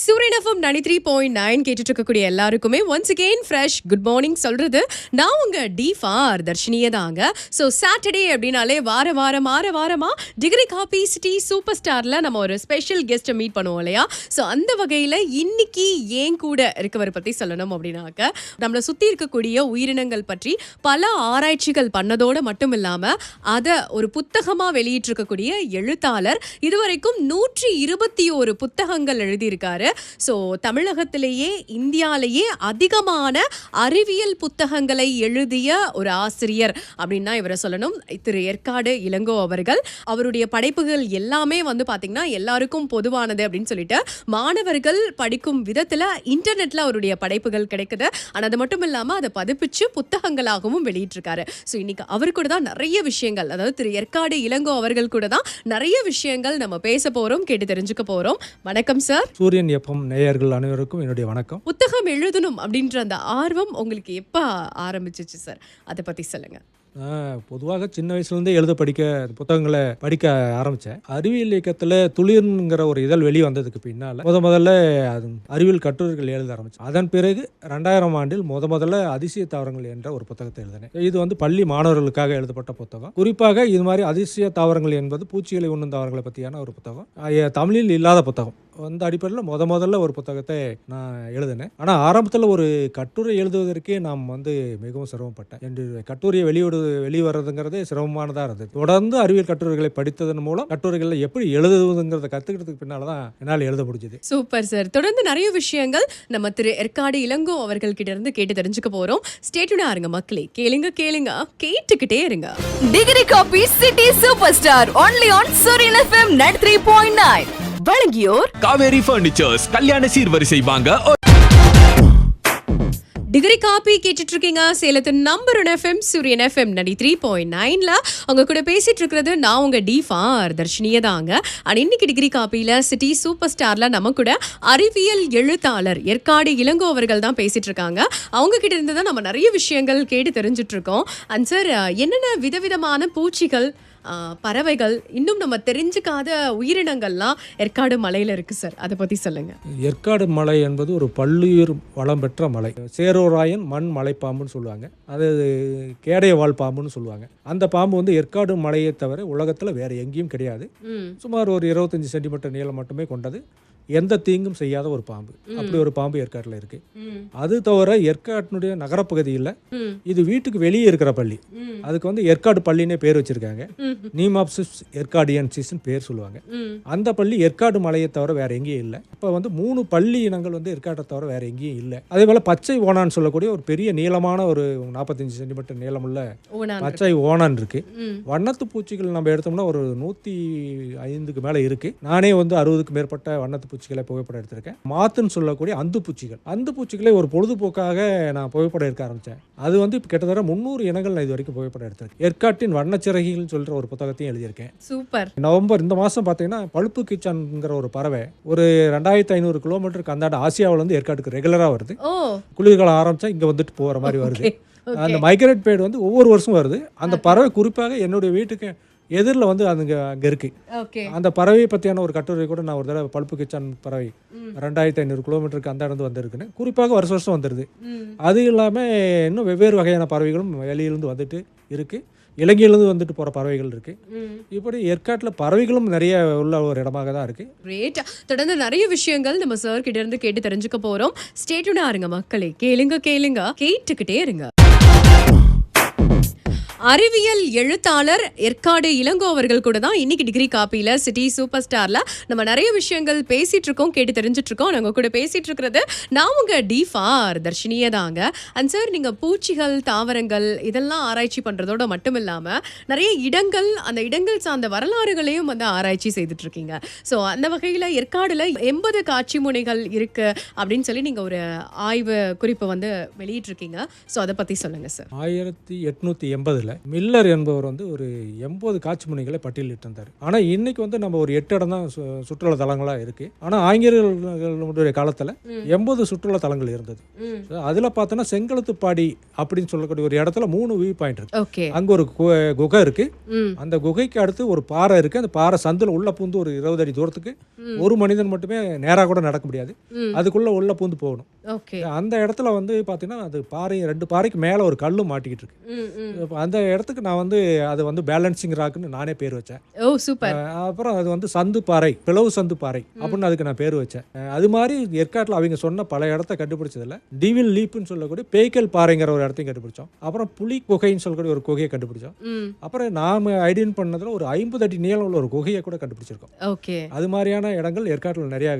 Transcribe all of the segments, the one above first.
Suriyan FM ninety three point nine கேட்டுட்டு இருக்கக்கூடிய எல்லாருக்குமே once again fresh good morning சொல்றது. நான் உங்க டிஃபார் தர்ஷினியே தாங்க. ஸோ சாட்டர்டே அப்படின்னாலே வார வாரம் வார வாரமா டிகிரி காபி சிட்டி சூப்பர் ஸ்டார்ல நம்ம ஒரு ஸ்பெஷல் கெஸ்ட்டை மீட் பண்ணுவோம் இல்லையா? ஸோ அந்த வகையில் இன்னைக்கு ஏன் கூட இருக்கவரை பற்றி சொல்லணும் அப்படின்னாக்க நம்மளை சுற்றி இருக்கக்கூடிய உயிரினங்கள் பற்றி பல ஆராய்ச்சிகள் பண்ணதோடு மட்டும் இல்லாமல் அதை ஒரு புத்தகமாக வெளியிட்டிருக்கக்கூடிய எழுத்தாளர் இதுவரைக்கும் நூற்றி இருபத்தி ஒரு புத்தகங்கள் எழுதியிருக்காரு. ஸோ தமிழகத்திலேயே இந்தியாலேயே அதிகமான அறிவியல் புத்தகங்களை எழுதிய ஒரு ஆசிரியர் அப்படின்னு தான் இவரை சொல்லணும். திரு. ஏற்காடு இளங்கோ அவர்கள். அவருடைய படைப்புகள் எல்லாமே வந்து பார்த்திங்கன்னா எல்லாருக்கும் பொதுவானது அப்படின்னு சொல்லிட்டு மாணவர்கள் படிக்கும் விதத்தில் இன்டர்நெட்டில் அவருடைய படைப்புகள் கிடைக்குது. ஆனால் அது மட்டும் இல்லாமல் அதை பதிப்பிச்சு புத்தகங்களாகவும் வெளியிட்டிருக்காரு. ஸோ இன்னைக்கு அவர் கூட தான் நிறைய விஷயங்கள் அதாவது திரு. ஏற்காடு இளங்கோ அவர்கள் கூட தான் நிறைய விஷயங்கள் நம்ம பேச போகிறோம் கேட்டு தெரிஞ்சுக்க போகிறோம் வணக்கம் சார். சூரியன் எஃப்எம் நேயர்கள் அனைவருக்கும் என்னுடைய வணக்கம். புத்தகம் எழுதணும் அப்படின்ற அந்த ஆர்வம் உங்களுக்கு எப்போ ஆரம்பிச்சிச்சு சார்? அதை பற்றி சொல்லுங்க. நான் பொதுவாக சின்ன வயசுலேருந்தே எழுத படிக்க புத்தகங்களை படிக்க ஆரம்பித்தேன் அறிவியல் இயக்கத்தில் துளிர்ங்கிற ஒரு இதழ் வெளி வந்ததுக்கு பின்னால் முத முதல்ல அது அறிவியல் கட்டுரைகள் எழுத ஆரம்பித்தேன் அதன் பிறகு ரெண்டாயிரம் ஆண்டில் முத முதல்ல அதிசய தாவரங்கள் என்ற ஒரு புத்தகத்தை எழுதினேன். இது வந்து பள்ளி மாணவர்களுக்காக எழுதப்பட்ட புத்தகம். குறிப்பாக இது மாதிரி அதிசய தாவரங்கள் என்பது பூச்சிகளை உண்ணும் தாவரங்களை பற்றியான ஒரு புத்தகம். தமிழில் இல்லாத புத்தகம். அந்த அடிப்படையில் முத முதல்ல ஒரு புத்தகத்தை நான் எழுதினேன். ஆனால் ஆரம்பத்தில் ஒரு கட்டுரை எழுதுவதற்கே நாம் வந்து மிகவும் சிரமப்பட்டேன். என்று கட்டுரையை வெளியிடு வெளிவரதுங்கிறதே சிரமமானதாக இருந்தது. தொடர்ந்து அறிவியல் கட்டுரைகளை படித்ததன் மூலம் கட்டுரைகளில் எப்படி எழுதுவதுங்கிறத கற்றுக்கிறதுக்கு பின்னால் தான் என்னால் எழுத முடிஞ்சது. Super sir. தொடர்ந்து நிறைய விஷயங்கள் நம்ம திரு ஏற்காடு இளங்கோ அவர்கள் கிட்ட இருந்து கேட்டு தெரிஞ்சுக்க போறோம். ஸ்டேட்டுனா இருங்க மக்களே. கேளுங்க கேளுங்க. கேட்டுக்கிட்டே இருங்க. Degree coffee city super star only on Suriyan FM nine three point nine வழங்கியோர் காவேரி பர்னிச்சர்ஸ் கல்யாண சீர்வரிசை வாங்க டிகிரி காப்பி கேட்டுட்டு இருக்கீங்க சேலத்தின் number one FM Suriyan FM ninety three point நைன்ல உங்க கூட பேசிட்டு இருக்கிறது நான் உங்க டி ஃபார் தர்ஷினியே தாங்க. அண்ட் இன்னைக்கு டிகிரி காப்பியில சிட்டி சூப்பர் ஸ்டார்ல நம்ம கூட அறிவியல் எழுத்தாளர் ஏற்காடு இளங்கோ அவர்கள் தான் பேசிட்டு இருக்காங்க அவங்க கிட்ட இருந்து தான் நம்ம நிறைய விஷயங்கள் கேட்டு தெரிஞ்சுட்டு இருக்கோம் அண்ட் சார் என்னென்ன விதவிதமான பூச்சிகள் பறவைகள் இன்னும் நம்ம தெரிஞ்சுக்காத உயிரினங்கள்லாம் ஏற்காடு மலையில இருக்கு சார் அதை பத்தி சொல்லுங்க. ஏற்காடு மலை என்பது ஒரு பல்லுயிர் வளம் பெற்ற மலை. சேரோராயன் மண் மலைப்பாம்புன்னு சொல்லுவாங்க. அது கேடைய வாழ் பாம்புன்னு சொல்லுவாங்க. அந்த பாம்பு வந்து ஏற்காடு மலையை தவிர உலகத்தில் வேற எங்கேயும் கிடையாது. சுமார் ஒரு இருபத்தஞ்சி சென்டிமீட்டர் நீளம் மட்டுமே கொண்டது. எந்த தீங்கும் செய்யாத ஒரு பாம்பு. அப்படி ஒரு பாம்பு ஏற்காட்டில் இருக்கு. அது தவிர ஏற்காட்டினுடைய நகரப்பகுதியில் இது வீட்டுக்கு வெளியே இருக்கிற பள்ளி. அதுக்கு வந்து ஏற்காடு பள்ளினே பேர் வச்சிருக்காங்க. நீமாப்சிஸ் ஏற்காடியன்சிஸ்னு பேர் சொல்லுவாங்க. அந்த பள்ளி ஏற்காடு மலையை தவிர வேற எங்கேயும் இல்லை. இப்போ வந்து மூணு பள்ளி இனங்கள் வந்து ஏற்காட்டை தவிர வேற எங்கேயும் இல்லை. அதே போல் பச்சை ஓணான்னு சொல்லக்கூடிய ஒரு பெரிய நீளமான ஒரு நாற்பத்தஞ்சு சென்டிமீட்டர் நீளமுள்ள ஓனான் பச்சை ஓணான் இருக்கு. வண்ணத்து பூச்சிகள் நம்ம எடுத்தோம்னா ஒரு நூற்றி ஐந்துக்கு மேலே இருக்கு. நானே வந்து அறுபதுக்கு மேற்பட்ட வண்ணத்து பூச்சிகளை புகைப்படம் எடுத்திருக்கேன். மாத்துன்னு சொல்லக்கூடிய அந்து பூச்சிகள். அந்து பூச்சிகளை ஒரு பொழுதுபோக்காக நான் புகைப்படம் எடுக்க ஆரம்பித்தேன் அது வந்து இப்போ கிட்டத்தட்ட முந்நூறு இனங்கள் நான் இது வரைக்கும் புகைப்படம் எடுத்திருக்கேன். ஏற்காட்டின் வண்ணச்சிறகிகள் சொல்கிற ஒரு புத்தகத்தையும் எழுதியிருக்கேன். சூப்பர். நவம்பர் இந்த மாதம் பார்த்தீங்கன்னா பழுப்பு கிச்சான்ங்கிற ஒரு பறவை ஒரு ரெண்டாயிரத்தி ஐநூறு கிலோமீட்டருக்கு அந்தாண்ட ஆசியாவிலேருந்து ஏற்காட்டுக்கு ரெகுலராக வருது. குளிர்காலம் ஆரம்பிச்சா இங்கே வந்துட்டு போகிற மாதிரி வருது. அந்த மைக்ரேட் பேர்டு வந்து ஒவ்வொரு வருஷம் வருது. அந்த பறவை குறிப்பாக என்னுடைய வீட்டுக்கு எதிரில் வந்து அதுங்க அங்கே இருக்குது அந்த பறவையை பற்றியான ஒரு கட்டுரை கூட நான் ஒரு தடவை பழுப்பு கிச்சான் பறவை. ரெண்டாயிரத்தி ஐநூறு கிலோமீட்டருக்கு அந்த இடந்து வந்திருக்குன்னு. குறிப்பாக வருஷ வருஷம் வந்துடுது அது இல்லாமல் இன்னும் வெவ்வேறு வகையான பறவைகளும் வெளியிலேருந்து வந்துட்டு இருக்குது இலங்கையிலேருந்து வந்துட்டு போகிற பறவைகள் இருக்குது இப்படி ஏற்காட்டில் பறவைகளும் நிறைய உள்ள ஒரு இடமாக தான் இருக்குது கிரேட் தொடர்ந்து நிறைய விஷயங்கள் நம்ம சார் கிட்ட இருந்து கேட்டு தெரிஞ்சுக்க போறோம். ஸ்டேட்டுனா இருங்க மக்களே. கேளுங்க கேளுங்க. கேட்டுக்கிட்டே இருங்க. அறிவியல் எழுத்தாளர் ஏற்காடு இளங்கோ அவர்கள் கூட தான் இன்னைக்கு டிகிரி காப்பியில சிட்டி சூப்பர் ஸ்டார்ல நம்ம நிறைய விஷயங்கள் பேசிட்டு இருக்கோம் கேட்டு தெரிஞ்சுட்டு இருக்கோம். நாங்க கூட பேசிட்டு இருக்கிறது நான் உங்க டிஃபார் தர்ஷினியே தாங்க. அண்ட் சார் நீங்க பூச்சிகள் தாவரங்கள் இதெல்லாம் ஆராய்ச்சி பண்றதோட மட்டும் இல்லாம நிறைய இடங்கள் அந்த இடங்கள் சார்ந்த வரலாறுகளையும் வந்து ஆராய்ச்சி செய்துட்டு இருக்கீங்க. ஸோ அந்த வகையில் ஏற்காடுல எண்பது காட்சி முனைகள் இருக்கு அப்படின்னு சொல்லி நீங்க ஒரு ஆய்வு குறிப்பை வந்து வெளியிட்டிருக்கீங்க ஸோ அதை பத்தி சொல்லுங்க சார் ஆயிரத்தி எட்நூற்றி எண்பதில் இல்லை. மில்லர் என்பவர் வந்து ஒரு எண்பது காட்சி முனைகளை பட்டியலிட்டு இருந்தார் ஆனால் இன்னைக்கு வந்து நம்ம ஒரு எட்டு இடம் தான் சுற்றுலா தலங்களாக இருக்குது ஆனால் ஆங்கிலேயர்களுடைய காலத்தில் எண்பது சுற்றுலா தலங்கள் இருந்தது. அதில் பார்த்தோன்னா செங்கலத்துப்பாடி அப்படின்னு சொல்லக்கூடிய ஒரு இடத்துல மூணு வியூ பாயிண்ட் இருக்கு. அங்கே ஒரு குகை இருக்கு. அந்த குகைக்கு அடுத்து ஒரு பாறை இருக்கு. அந்த பாறை சந்தில் உள்ள பூந்து ஒரு இருபது அடி தூரத்துக்கு ஒரு மனிதன் மட்டுமே நேராக கூட நடக்க முடியாது. அதுக்குள்ள உள்ள பூந்து போகணும். ஓகே. அந்த இடத்துல வந்து பார்த்தீங்கன்னா அது பாறை ரெண்டு பாறைக்கு மேலே ஒரு கல்லும் மாட்டிக்கிட்டு இருக்கு. அந்த இடத்துக்கு நான் வந்து அது வந்து பேலன்சிங் ராக்குன்னு நானே பேர் வச்சேன். Oh super. அப்புறம் அது வந்து சந்து பாறை பிளவு சந்து பாறை அப்படின்னு அதுக்கு நான் பேர் வச்சேன். அது மாதிரி ஏற்காட்டில் அவங்க சொன்ன பல இடத்த கண்டுபிடிச்சதுல டிவில் லீப்புன்னு சொல்லக்கூடிய பேய்க்கல் பாறைங்கிற ஒரு இடத்தையும் கண்டுபிடிச்சோம். அப்புறம் புலி குகைன்னு சொல்லக்கூடிய ஒரு குகையை கண்டுபிடிச்சோம். அப்புறம் நாம் ஐடென்ட் பண்ணதுல ஒரு ஐம்பது அடி நீளம் உள்ள ஒரு குகையை கூட கண்டுபிடிச்சிருக்கோம். ஓகே. அது மாதிரியான இடங்கள் ஏற்காட்டில் நிறைய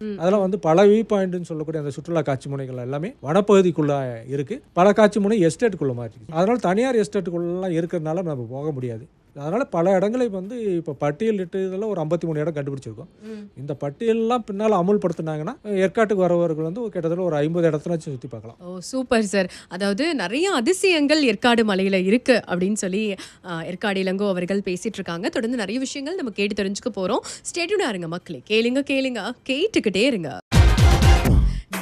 ம். அதெல்லாம் வந்து பல வியூ பாயிண்ட்னு சொல்லக்கூடிய அந்த சுற்றுலா காட்சி முனைகள் எல்லாமே வனப்பகுதிக்குள்ள இருக்கு. பல காட்சி முனை எஸ்டேட்டுக்குள்ள மாதிரி இருக்கு அதனால தனியார் எஸ்டேட்டுக்குள்ளலாம் இருக்கிறதுனால நம்ம போக முடியாது. அதனால பல இடங்களை வந்து இப்போ பட்டியலிட்டு இதெல்லாம் ஒரு ஐம்பத்தி மூணு இடம் கண்டுபிடிச்சிருக்கோம். இந்த பட்டியலெல்லாம் பின்னால் அமுல்படுத்தினாங்கன்னா ஏற்காட்டுக்கு வரவர்கள் வந்து கிட்டத்தட்ட ஒரு ஐம்பது இடத்துலாச்சும் சுற்றி பார்க்கலாம். Oh super sir. அதாவது நிறைய அதிசயங்கள் ஏற்காடு மலையில இருக்கு அப்படின்னு சொல்லி ஏற்காடு இளங்கோ அவர்கள் பேசிட்டு இருக்காங்க தொடர்ந்து நிறைய விஷயங்கள் நம்ம கேட்டு தெரிஞ்சுக்க போறோம். ஸ்டேட்யூனா இருங்க மக்களே. கேளுங்க கேளுங்க. கேட்டுக்கிட்டே இருங்க.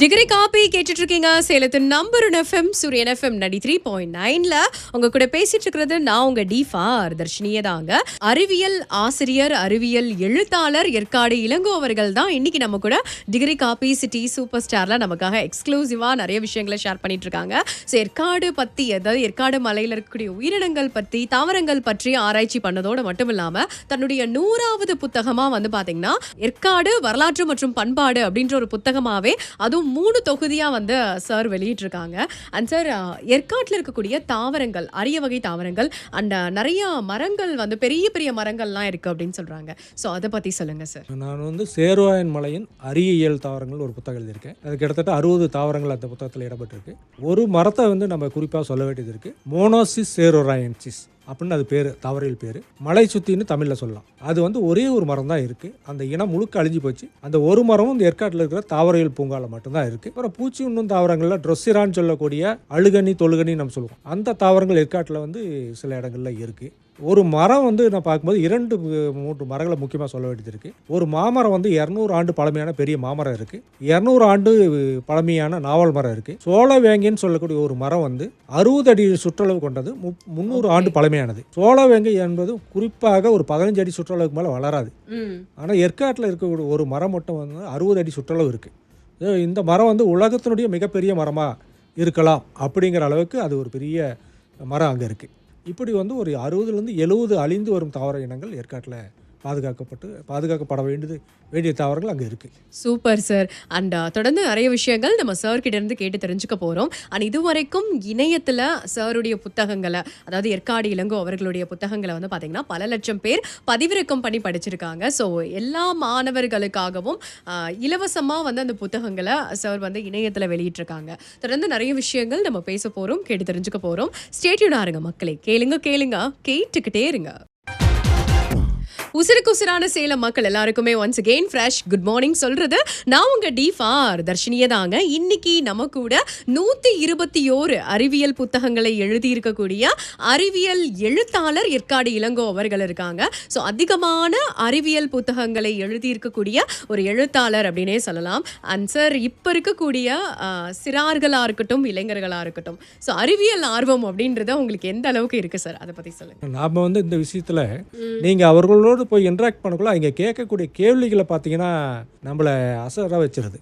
டிகிரி காப்பி கேட்டுட்டு இருக்கீங்க சேலத்தின் number one FM Suriyan FM ninety three point நைன்ல உங்க கூட பேசிட்டு இருக்கிறது நான் உங்க டீஃபா தர்ஷினியே தாங்க. அறிவியல் ஆசிரியர் அறிவியல் எழுத்தாளர் ஏற்காடு இளங்கோ அவர்கள் தான் இன்னைக்கு நம்ம கூட டிகிரி காப்பி சிட்டி சூப்பர் ஸ்டார்ல நமக்காக எக்ஸ்க்ளூசிவா நிறைய விஷயங்களை ஷேர் பண்ணிட்டு இருக்காங்க ஸோ ஏற்காடு பத்தி அதாவது ஏற்காடு மலையில இருக்கக்கூடிய உயிரினங்கள் பத்தி தாவரங்கள் பற்றி ஆராய்ச்சி பண்ணதோடு மட்டும் இல்லாம தன்னுடைய நூறாவது புத்தகமா வந்து பாத்தீங்கன்னா ஏற்காடு வரலாற்று மற்றும் பண்பாடு அப்படின்ற ஒரு புத்தகமாவே அதுவும் மூணு தொகுதியாக வந்து சார் வெளியிட்டிருக்காங்க. அண்ட் சார் ஏற்காட்டில் இருக்கக்கூடிய தாவரங்கள் அரிய வகை தாவரங்கள் அண்ட் நிறைய மரங்கள் வந்து பெரிய பெரிய மரங்கள்லாம் இருக்குது அப்படின்னு சொல்கிறாங்க ஸோ அதை பற்றி சொல்லுங்கள் சார் நான் வந்து சேருவாயன் மலையின் அரியல் தாவரங்கள் ஒரு புத்தகம் எழுதியிருக்கேன். அது கிட்டத்தட்ட அறுபது தாவரங்கள் அந்த புத்தகத்தில் இடம்பெற்றிருக்கு. ஒரு மரத்தை வந்து நம்ம குறிப்பாக சொல்ல வேண்டியது இருக்குது மோனோசிஸ் சேரோராயன்சிஸ் அப்படின்னு அது பேர் தாவரையில் பேர். மலை சுத்தின்னு தமிழில் சொல்லலாம். அது வந்து ஒரே ஒரு மரம் தான் இருக்குது அந்த இனம் முழுக்க அழிஞ்சு போச்சு. அந்த ஒரு மரமும் இந்த ஏற்காட்டில் இருக்கிற தாவரையில் பூங்காவில் மட்டும்தான் இருக்குது அப்புறம் பூச்சி உண்ணும் தாவரங்களில் ட்ரெஸ்ஸிரான்னு சொல்லக்கூடிய அழுகனி தொழுகனி நம்ம சொல்லுவோம். அந்த தாவரங்கள் ஏற்காட்டில் வந்து சில இடங்களில் இருக்குது ஒரு மரம் வந்து நான் பார்க்கும்போது இரண்டு மூன்று மரங்களை முக்கியமாக சொல்ல வேண்டியது இருக்குது ஒரு மாமரம் வந்து இரநூறு ஆண்டு பழமையான பெரிய மாமரம் இருக்குது இரநூறு ஆண்டு பழமையான நாவல் மரம் இருக்குது சோளவேங்கைன்னு சொல்லக்கூடிய ஒரு மரம் வந்து அறுபது அடி சுற்றளவு கொண்டது முந்நூறு ஆண்டு பழமையானது. சோளவேங்கை என்பது குறிப்பாக ஒரு பதினஞ்சு அடி சுற்றளவுக்கு மேலே வளராது. ஆனால் ஏற்காட்டில் இருக்கக்கூடிய ஒரு மரம் மட்டும் வந்து அறுபது அடி சுற்றளவு இருக்குது இந்த மரம் வந்து உலகத்தினுடைய மிகப்பெரிய மரமாக இருக்கலாம் அப்படிங்கிற அளவுக்கு அது ஒரு பெரிய மரம் அங்கே இருக்குது இப்படி வந்து ஒரு அறுபதுலேருந்து எழுபது அழிந்து வரும் தாவர இனங்கள் ஏற்காட்டில் பாதுகாக்கப்பட்டு பாதுகாக்கப்பட வேண்டியது வேண்டிய தாவரங்கள் அங்கே இருக்குது சூப்பர் சார். அண்ட் தொடர்ந்து நிறைய விஷயங்கள் நம்ம சார்கிட்ட இருந்து கேட்டு தெரிஞ்சுக்க போகிறோம் அண்ட் இதுவரைக்கும் இணையத்தில் சாருடைய புத்தகங்களை அதாவது ஏற்காடு இளங்கோ அவர்களுடைய புத்தகங்களை வந்து பார்த்தீங்கன்னா பல லட்சம் பேர் பதிவிறக்கம் பண்ணி படிச்சிருக்காங்க. ஸோ எல்லா மாணவர்களுக்காகவும் இலவசமாக வந்து அந்த புத்தகங்களை சார் வந்து இணையத்தில் வெளியிட்டிருக்காங்க. தொடர்ந்து நிறைய விஷயங்கள் நம்ம பேச போகிறோம் கேட்டு தெரிஞ்சுக்க போகிறோம் ஸ்டேட்யூனா இருங்க மக்களே. கேளுங்க கேளுங்க. கேட்டுக்கிட்டே இருங்க. உசிருக்கு உசிரான சேலம் மக்கள் எல்லாருக்குமே once again fresh good morning சொல்றது. நான் உங்க டிஃபார் தர்ஷினியே தாங்க இன்னைக்கு நம்ம கூட நூத்தி இருபத்தி ஓரு அறிவியல் புத்தகங்களை எழுதி இருக்கக்கூடிய அறிவியல் எழுத்தாளர் ஏற்காடு இளங்கோ அவர்கள் இருக்காங்க. ஸோ அதிகமான அறிவியல் புத்தகங்களை எழுதி இருக்கக்கூடிய ஒரு எழுத்தாளர் அப்படின்னே சொல்லலாம். அண்ட் சார் இப்போ இருக்கக்கூடிய சிறார்களா இருக்கட்டும் இளைஞர்களா இருக்கட்டும். ஸோ அறிவியல் ஆர்வம் அப்படின்றத உங்களுக்கு எந்த அளவுக்கு இருக்கு சார் அதை பத்தி சொல்லுங்க. நாம் வந்து இந்த விஷயத்தில் நீங்கள் அவர்களோடு போய் இன்ட்ராக்ட் பண்ணக்குள்ள அவங்க கேட்கக்கூடிய கேள்விகளை பார்த்தீங்கன்னா நம்மளை அசராக வச்சிருது.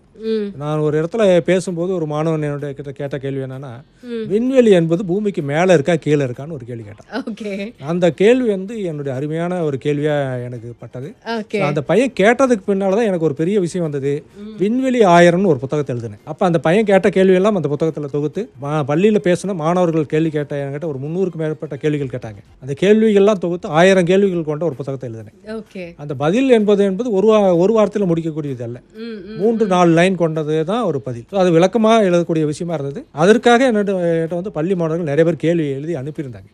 நான் ஒரு இடத்துல பேசும்போது ஒரு மாணவன் என்னோட கிட்ட கேட்ட கேள்வி என்னன்னா. விண்வெளி என்பது பூமிக்கு மேலே இருக்கா கீழே இருக்கான்னு ஒரு கேள்வி கேட்டான். அந்த கேள்வி வந்து என்னுடைய அருமையான ஒரு கேள்வியாக எனக்கு பட்டது. அந்த பையன் கேட்டதுக்கு பின்னால் தான் எனக்கு ஒரு பெரிய விஷயம் வந்தது. விண்வெளி ஆயிரம்னு ஒரு புத்தகத்தை எழுதினேன். அப்போ அந்த பையன் கேட்ட கேள்வியெல்லாம் அந்த புத்தகத்தில் தொகுத்து பள்ளியில் பேசின மாணவர்கள் கேள்வி கேட்ட என்கிட்ட ஒரு முந்நூறுக்கு மேற்பட்ட கேள்விகள் கேட்டாங்க. அந்த கேள்விகள்லாம் தொகுத்து ஆயிரம் கேள்விகள் கொண்ட ஒரு புத்தகத்தை எழுதினேன். ஓகே அந்த பதில் என்பது என்பது ஒரு ஒரு வாரத்தில் முடிக்கக்கூடியது அல்ல. மூன்று நாலு லைன் கொண்டது தான் ஒரு பதில். அது விளக்கமாக எழுதக்கூடிய விஷயமா இருந்தது. அதற்காக என்னோட வந்து பள்ளி மாணவர்கள் நிறைய பேர் கேள்வி எழுதி அனுப்பியிருந்தாங்க.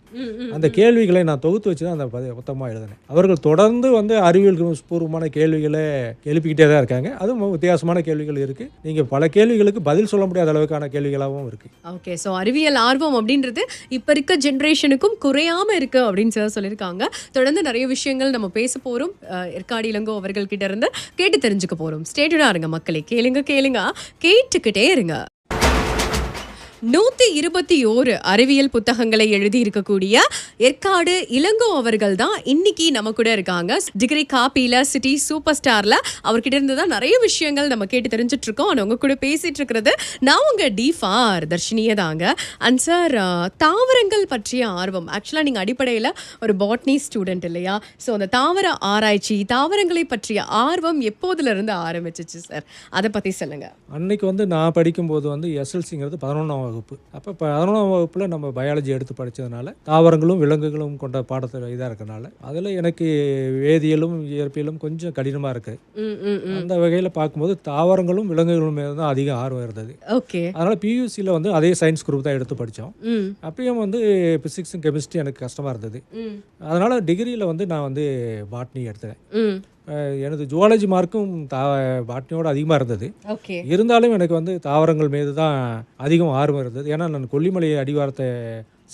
அந்த கேள்விகளை நான் தொகுத்து வச்சு தான் அந்த மொத்தமாக எழுதினேன். அவர்கள் தொடர்ந்து வந்து அறிவியல் பூர்வமான கேள்விகளை எழுப்பிக்கிட்டே தான் இருக்காங்க. அதுவும் வித்தியாசமான கேள்விகள் இருக்குது நீங்கள் பல கேள்விகளுக்கு பதில் சொல்ல முடியாத அளவுக்கான கேள்விகளாகவும் இருக்குது ஓகே ஸோ அறிவியல் ஆர்வம் அப்படின்றது இப்போ இருக்க ஜென்ரேஷனுக்கும் குறையாம இருக்கு அப்படின்னு சொல்லி சொல்லியிருக்காங்க. தொடர்ந்து நிறைய விஷயங்கள் நம்ம பேச போறோம் போகிறோம் ஏற்காடு இளங்கோ அவர்கள் கிட்ட இருந்து கேட்டு தெரிஞ்சுக்க போறோம். ஸ்டேட்டடாக இருங்க மக்களை. கேளுங்க கேளுங்க. கேட்டுக்கிட்டே இருங்க. நூத்தி இருபத்தி ஓரு அறிவியல் புத்தகங்களை எழுதி இருக்கக்கூடிய ஏற்காடு இளங்கோ அவர்கள் தான் இன்னைக்கு நம்ம கூட இருக்காங்க. டிகிரி காப்பியில சிட்டி சூப்பர் ஸ்டார்ல அவர்கிட்ட இருந்து தான் நிறைய விஷயங்கள் நம்ம கேட்டு தெரிஞ்சுட்டு இருக்கோம். and உங்க கூட பேசிட்டு இருக்கிறது நான் உங்க டிஃபார் தர்ஷினியே தாங்க. அண்ட் சார் தாவரங்கள் பற்றிய ஆர்வம். ஆக்சுவலாக நீங்கள் அடிப்படையில் ஒரு பாட்னி ஸ்டூடெண்ட் இல்லையா? ஸோ அந்த தாவர ஆராய்ச்சி தாவரங்களை பற்றிய ஆர்வம் எப்போதுல இருந்து ஆரம்பிச்சிச்சு சார் அதை பற்றி சொல்லுங்க. அன்னைக்கு வந்து நான் படிக்கும்போது வந்து எஸ்எல்சிங்கிறது பதினொன்றாம் வகுப்பு. அப்போ பதினொன்றாம் வகுப்பில் நம்ம பயாலஜி எடுத்து படித்ததுனால தாவரங்களும் விலங்குகளும் கொண்ட பாடத்தில் இதாக இருக்கனால அதில் எனக்கு வேதியியலும் இயற்பியலும் கொஞ்சம் கடினமாக இருக்குது அந்த வகையில் பார்க்கும்போது தாவரங்களும் விலங்குகளும் மேலே தான் அதிக ஆர்வம் இருந்தது. ஓகே. அதனால் பியூசியில் வந்து அதே சயின்ஸ் குரூப் தான் எடுத்து படித்தோம் அப்பயும் வந்து ஃபிசிக்ஸும் கெமிஸ்ட்ரி எனக்கு கஷ்டமாக இருந்தது. அதனால் டிகிரியில் வந்து நான் வந்து பாட்னி எடுத்தேன். எனது ஜுவாலஜி மார்க்கும் தா பாட்னியோட அதிகமாக இருந்தது. ஓகே. இருந்தாலும் எனக்கு வந்து தாவரங்கள் மீது தான் அதிகம் ஆர்வம் இருந்தது. ஏன்னா நான் கொல்லிமலை அடிவாரத்தை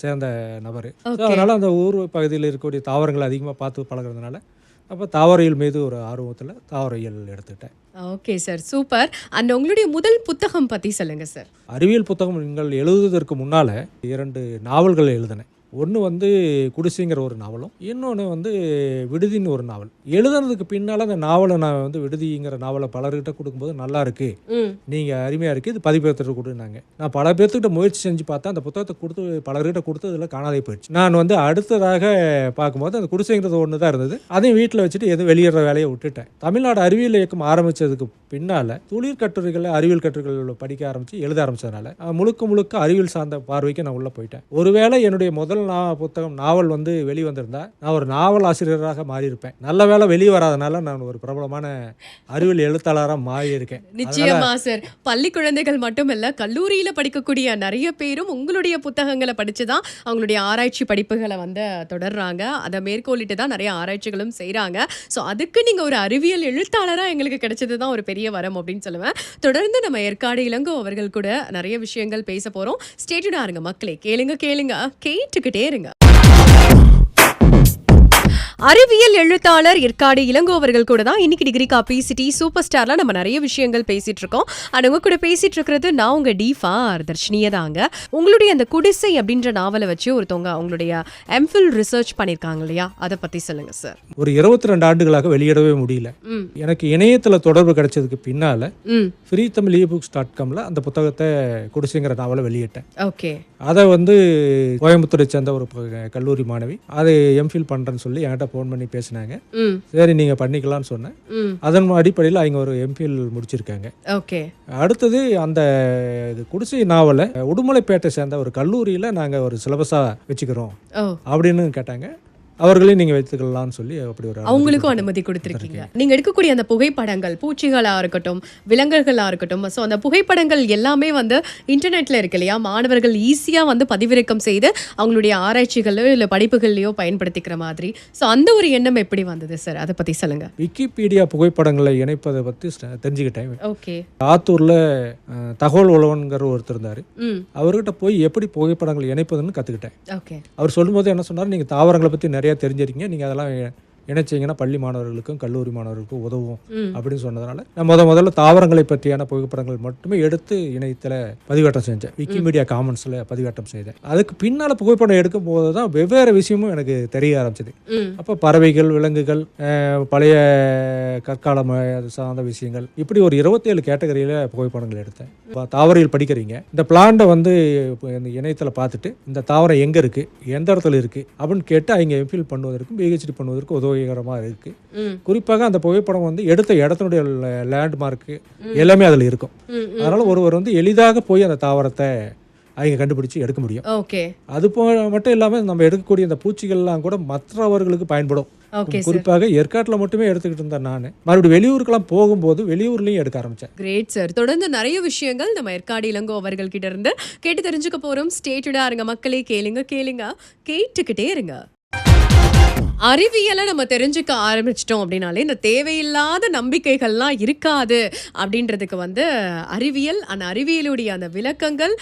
சேர்ந்த நபர். அதனால் அந்த ஊர் பகுதியில் இருக்கக்கூடிய தாவரங்களை அதிகமாக பார்த்து பழகுறதுனால அப்போ தாவரையில் மீது ஒரு ஆர்வத்தில் தாவரையில் எடுத்துக்கிட்டேன். Okay sir. சூப்பர். அண்ட் உங்களுடைய முதல் புத்தகம் பற்றி சொல்லுங்க சார். அறிவியல் புத்தகம் நீங்கள் எழுதுவதற்கு முன்னால் இரண்டு நாவல்கள் எழுதினேன். ஒன்று வந்து குடிசைங்கிற ஒரு நாவலும் இன்னொன்று வந்து விடுதின்னு ஒரு நாவல். எழுதுனதுக்கு பின்னால் அந்த நாவலை நான் வந்து விடுதிங்கிற நாவலை பலர்கிட்ட கொடுக்கும்போது நல்லா இருக்கு. நீங்கள் அருமையாக இருக்குது இது பதிப்பேற்றுட்டு கொடுனாங்க நான் பல பேர்த்துக்கிட்ட முயற்சி செஞ்சு பார்த்தா அந்த புத்தகத்தை கொடுத்து பலர்கிட்ட கொடுத்ததுல காணாதே போயிடுச்சு. நான் வந்து அடுத்ததாக பார்க்கும்போது அந்த குடிசைங்கிறது ஒன்று தான் இருந்தது. அதையும் வீட்டில் வச்சுட்டு எதுவும் வெளியிடுற வேலையை விட்டுட்டேன். தமிழ்நாடு அறிவியல் இயக்கம் ஆரம்பித்ததுக்கு பின்னால் துளிர் கட்டுரைகளை அறிவியல் கட்டுரைகள் படிக்க ஆரம்பித்து எழுத ஆரம்பிச்சதுனால அஹ், முழுக்க முழுக்க அறிவியல் சார்ந்த பார்வைக்கு நான் உள்ளே போயிட்டேன். ஒருவேளை என்னுடைய முதல் நா புத்தகம் நாவல் வந்து வெளிவந்திருந்தா நான் ஒரு நாவல் ஆசிரியராக மாறியிருப்பேன். நல்ல வேளை வெளியே வராதனால நான் ஒரு பிரபலமான அறிவியல் எழுத்தாளராக மாறியிருக்கேன். நிச்சயமா சார். பள்ளி குழந்தைகள் மட்டுமல்ல கல்லூரியில படிக்கக்கூடிய நிறைய பேரும் உங்களுடைய புத்தகங்களை படிச்சு தான் அவங்களுடைய ஆராய்ச்சி படிப்புகளை வந்து தொடர்றாங்க. அதை மேற்கோளிட்டு தான் நிறைய ஆராய்ச்சிகளும் செய்றாங்க. ஸோ அதுக்கு நீங்க ஒரு அறிவியல் எழுத்தாளரா எங்களுக்கு கிடைச்சது தான் ஒரு பெரிய வரம் அப்படின்னு சொல்லுவேன். தொடர்ந்து நம்ம ஏற்காடு இளங்கோ அவர்கள் கூட நிறைய விஷயங்கள் பேச போறோம். ஸ்டேட்டுடா இருங்க மக்களே. கேளுங்க கேளுங்க. கேட்டுக்கிட்டே இருங்க. அறிவியல் எழுத்தாளர் ஏற்காடு இளங்கோ அவர்கள் கூட தான் இன்னைக்கு டிகிரி காப்பி சிட்டி சூப்பர் ஸ்டார்ல நம்ம நிறைய விஷயங்கள் பேசிட்டு இருக்கோம். அண்ட் உங்க கூட பேசிட்டு இருக்கிறது நான் உங்க டிஃபார் தர்ஷினியே தாங்க உங்களுடைய அந்த குடிசை அப்படின்ற நாவலை வச்சு ஒருத்தவங்க அவங்களுடைய எம்ஃபில் ரிசர்ச் பண்ணியிருக்காங்க இல்லையா? அதை பத்தி சொல்லுங்க சார் ஒரு இருபத்தி ரெண்டு ஆண்டுகளாக வெளியிடவே முடியல. எனக்கு இணையத்தில் தொடர்பு கிடைச்சதுக்கு பின்னால் free Tamil e books dot காமில் அந்த புத்தகத்தை குடிசைங்கிற நாவலை வெளியிட்டேன். ஓகே. அதை வந்து கோயம்புத்தூரை சேர்ந்த ஒரு கல்லூரி மாணவி அதை எம்ஃபில் பண்ணுறேன்னு சொல்லி என்கிட்ட ஃபோன் பண்ணி பேசினாங்க. சரி நீங்கள் பண்ணிக்கலாம்னு சொன்னேன். அதன் அடிப்படையில் அவங்க ஒரு எம்ஃபில் முடிச்சிருக்காங்க. ஓகே. அடுத்தது அந்த இது குடிசை நாவலை உடுமலைப்பேட்டை சேர்ந்த ஒரு கல்லூரியில் நாங்கள் ஒரு சிலபஸாக வச்சுக்கிறோம். அப்படின்னு கேட்டாங்க. அவர்களையும் நீங்கள் வைத்துக்கலாம்னு சொல்லி அப்படி ஒரு அவங்களுக்கும் அனுமதி கொடுத்துருக்கீங்க. நீங்க எடுக்கக்கூடிய அந்த புகைப்படங்கள் பூச்சிகளா இருக்கட்டும் விலங்குகளா இருக்கட்டும் ஸோ அந்த புகைப்படங்கள் எல்லாமே வந்து இன்டர்நெட்ல இருக்கு இல்லையா? மாணவர்கள் ஈஸியா வந்து பதிவிறக்கம் செய்து அவங்களுடைய ஆராய்ச்சிகளோ இல்ல படிப்புகள்லையோ பயன்படுத்திக்கிற மாதிரி. ஸோ அந்த ஒரு எண்ணம் எப்படி வந்தது சார் அதை பத்தி சொல்லுங்க. விக்கிபீடியா புகைப்படங்களை இணைப்பதை பற்றி தெரிஞ்சுக்கிட்டேன். ஓகே. ஆத்தூரில் தகவல் உழவன்கிற ஒருத்தர் இருந்தார். அவர்கிட்ட போய் எப்படி புகைப்படங்கள் இணைப்பதுன்னு கற்றுக்கிட்டேன் ஓகே. அவர் சொல்லும்போது என்ன சொன்னார்? நீங்கள் தாவரங்களை பற்றி நிறையா தெரிஞ்சிருக்கீங்க. நீங்கள் அதெல்லாம் இணைச்சீங்கன்னா பள்ளி மாணவர்களுக்கும் கல்லூரி மாணவர்களுக்கும் உதவும் அப்படின்னு சொன்னதுனால நான் முத முதல்ல தாவரங்களை பற்றியான புகைப்படங்கள் மட்டுமே எடுத்து இணையத்தில் பதிவேற்றம் செஞ்சேன். விக்கிமீடியா காமன்ஸில் பதிவேற்றம் செய்தேன். அதுக்கு பின்னால் புகைப்படம் எடுக்கும் போது தான் வெவ்வேறு விஷயமும் எனக்கு தெரிய ஆரம்பிச்சது. அப்போ பறவைகள் விலங்குகள் பழைய கற்காலம் சார்ந்த விஷயங்கள் இப்படி ஒரு இருபத்தேழு கேட்டகரியில் புகைப்படங்கள் எடுத்தேன். இப்போ தாவரையில் படிக்கிறீங்க. இந்த பிளான்ட்டை வந்து இணையத்தில் பார்த்துட்டு இந்த தாவரம் எங்கே இருக்குது எந்த இடத்துல இருக்குது அப்படின்னு கேட்டு அவங்க எம்ஃபில் பண்ணுவதற்கும் பிஹெச்டி பண்ணுவதற்கும் உதவிகரமாக இருக்குது குறிப்பாக அந்த புகைப்படம் வந்து எடுத்த இடத்தினுடைய லேண்ட்மார்க்கு எல்லாமே அதில் இருக்கும். அதனால் ஒருவர் வந்து எளிதாக போய் அந்த தாவரத்தை அவங்க கண்டுபிடிச்சு எடுக்க முடியும். ஓகே. அது போ மட்டும் இல்லாமல் நம்ம எடுக்கக்கூடிய இந்த பூச்சிகள்லாம் கூட மற்றவர்களுக்கு பயன்படும். குறிப்பாக ஏற்காட்டில் மட்டுமே எடுத்துக்கிட்டு இருந்தேன் நான். மறுபடியும் வெளியூருக்கெல்லாம் போகும்போது வெளியூர்லேயும் எடுக்க ஆரம்பித்தேன் கிரேட் சார் தொடர்ந்து நிறைய விஷயங்கள் நம்ம ஏற்காடு இளங்கோ அவர்கள் கிட்ட இருந்து கேட்டு தெரிஞ்சுக்க போறோம். ஸ்டேட்டடா இருங்க மக்களே. கேளுங்க கேளுங்க. கேட்டுக்கிட்டே இருங்க. அறிவியலை நம்ம தெரிஞ்சுக்க ஆரம்பிச்சிட்டோம் அப்படின்னாலே இந்த தேவையில்லாத நம்பிக்கைகள்லாம் இருக்காது அப்படின்றதுக்கு வந்து அறிவியல் அந்த அறிவியலுடைய அந்த விளக்கங்கள்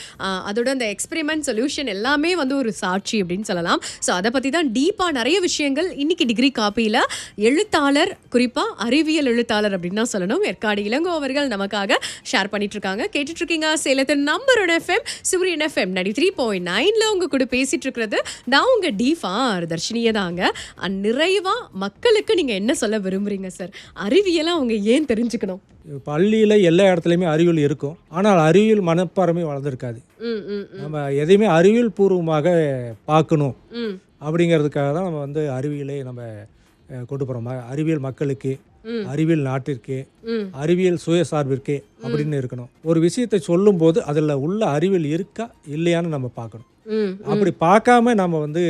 அதோட அந்த எக்ஸ்பெரிமெண்ட் சொல்யூஷன் எல்லாமே வந்து ஒரு சாட்சி அப்படின்னு சொல்லலாம். ஸோ அதை பற்றி தான் டீப்பாக நிறைய விஷயங்கள் இன்றைக்கி டிகிரி காப்பியில் எழுத்தாளர் குறிப்பாக அறிவியல் எழுத்தாளர் அப்படின்னு தான் சொல்லணும். ஏற்காடு இளங்கோ அவர்கள் நமக்காக ஷேர் பண்ணிட்டுருக்காங்க கேட்டுட்ருக்கீங்க இருக்கீங்க சேலத்தின் number one FM Suriyan FM ninety three point நைனில் உங்கள் கூட பேசிகிட்டு இருக்கிறது. நான் உங்கள் டீஃபா தர்ஷினியே தாங்க அண்ட் நிறைவா மக்களுக்கு நீங்க என்ன சொல்ல விரும்புறீங்க சார் அறிவியலை அவங்க ஏன் தெரிஞ்சுக்கணும்? பள்ளியில் எல்லா இடத்துலையுமே அறிவியல் இருக்கும். ஆனால் அறிவியல் மனப்பான்மை வளர்ந்துருக்காது. நம்ம எதையுமே அறிவியல் பூர்வமாக பார்க்கணும். அப்படிங்கிறதுக்காக தான் நம்ம வந்து அறிவியலை நம்ம கொண்டு போகிறோம் அறிவியல் மக்களுக்கு. அறிவியல் நாட்டிற்கு அறிவியல் சுயசார்பிற்கு அப்படின்னு இருக்கணும். ஒரு விஷயத்தை சொல்லும்போது அதில் உள்ள அறிவியல் இருக்கா இல்லையான்னு நம்ம பார்க்கணும். அப்படி பார்க்காம நம்ம வந்து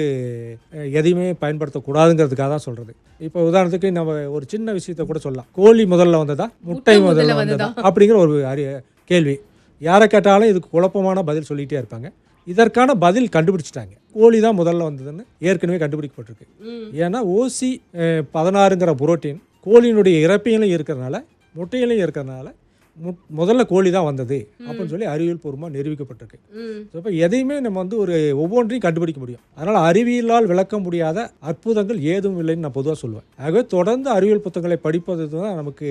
எதையுமே பயன்படுத்தக்கூடாதுங்கிறதுக்காக தான் சொல்கிறது இப்போ உதாரணத்துக்கு நம்ம ஒரு சின்ன விஷயத்தை கூட சொல்லலாம். கோழி முதல்ல வந்ததா? முட்டை முதல்ல வந்ததா? அப்படிங்கிற ஒரு அறி கேள்வி. யாரை கேட்டாலும் இதுக்கு குழப்பமான பதில் சொல்லிகிட்டே இருப்பாங்க. இதற்கான பதில் கண்டுபிடிச்சிட்டாங்க. கோழி தான் முதல்ல வந்ததுன்னு ஏற்கனவே கண்டுபிடிக்கப்பட்டிருக்கு. ஏன்னா ஓசி பதினாறுங்கிற புரோட்டீன் கோழியினுடைய இறப்பையிலும் இருக்கிறனால முட்டையிலையும் இருக்கிறனால முதல்ல கோழி தான் வந்தது. அப்படின்னு சொல்லி அறிவியல் பூர்வமாக நிரூபிக்கப்பட்டிருக்கு. ஸோ இப்போ எதையுமே நம்ம வந்து ஒரு ஒவ்வொன்றையும் கண்டுபிடிக்க முடியும். அதனால் அறிவியலால் விளக்க முடியாத அற்புதங்கள் ஏதும் இல்லைன்னு நான் பொதுவாக சொல்லுவேன். ஆகவே தொடர்ந்து அறிவியல் புத்தகங்களை படிப்பது தான் நமக்கு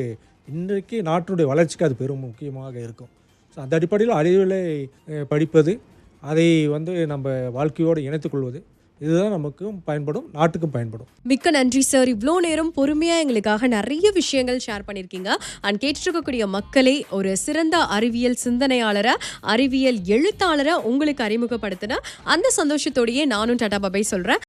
இன்றைக்கு நாட்டினுடைய வளர்ச்சிக்கு அது பெரும் முக்கியமாக இருக்கும். ஸோ அந்த அடிப்படையில் அறிவியலை படிப்பது அதை வந்து நம்ம வாழ்க்கையோடு இணைத்துக்கொள்வது இதுதான் நமக்கும் பயன்படும் நாட்டுக்கும் பயன்படும். மிக்க நன்றி சார். இவ்வளோ நேரம் பொறுமையாக எங்களுக்காக நிறைய விஷயங்கள் ஷேர் பண்ணியிருக்கீங்க அண்ட் கேட்டுருக்கக்கூடிய மக்களை ஒரு சிறந்த அறிவியல் சிந்தனையாளரை அறிவியல் எழுத்தாளரை உங்களுக்கு அறிமுகப்படுத்தின அந்த சந்தோஷத்தோடையே நானும் டாடா பாபாய் சொல்கிறேன்